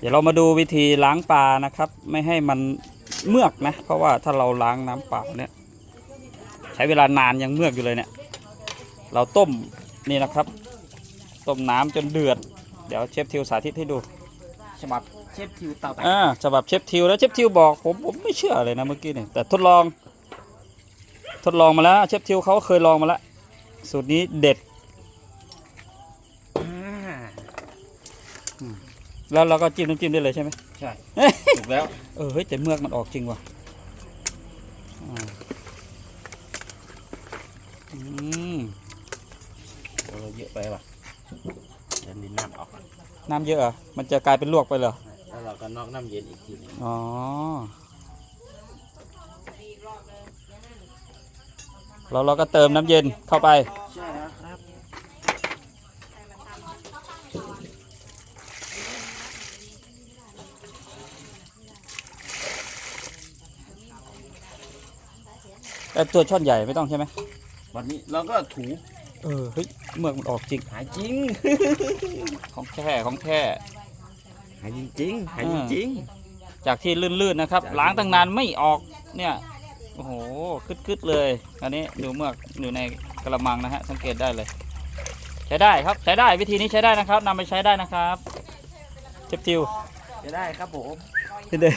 เดี๋ยวเรามาดูวิธีล้างปลานะครับ ไม่ให้มันเมือกนะ เพราะว่าถ้าเราล้างน้ำเปล่าเนี่ย ใช้เวลานานยังเมือกอยู่เลยเนี่ย เราต้มนี่นะครับ ต้มน้ำจนเดือด เดี๋ยวเชฟทิวสาธิตให้ดูฉบับเชฟทิวเตาแตกอ่าฉบับเชฟทิวแล้วเชฟทิวบอกผมผมไม่เชื่อเลยนะเมื่อกี้เนี่ยแต่ทดลอง ทดลองมาแล้วเชฟทิวเขาก็เคยลองมาแล้วสูตรนี้เด็ดอ่า แล้วเราก็จิ้มน้ำจิ้มได้เลยใช่ไหมใช่ ถูกแล้ว เออเฮ้ยแต่เมือกมันออกจริงว่ะอ่าอืมโอ้เราเยอะไปว่ะเดี๋ยวนี้น้ำออกน้ำเยอะเหรอมันจะกลายเป็นลวกไปเหรอ แล้วเราก็นอกน้ำเย็นอีกทีหนึงอ๋อ แล้วเราก็เติมน้ำเย็นเข้าไป ใช่ แล้วครับแต่ตัวช่อนใหญ่ไม่ต้องใช่ไหมวันนี้เราก็ถูเออเฮ้ยเมือกมันออกจริง หายจริง ของแท้ของแท้หายจริงๆหายจริง จากที่ลื่นๆนะครับ จาก ล้างตั้งนานไม่ออกเนี่ยโอ้โหกึดๆเลยอันนี้ดูเมือกอยู่ในกระมังนะฮะสังเกตได้เลย ใช้ได้ครับใช้ได้วิธีนี้ใช้ได้นะครับนำไปใช้ได้นะครับเชฟทิวๆจะได้ครับผม เด้อ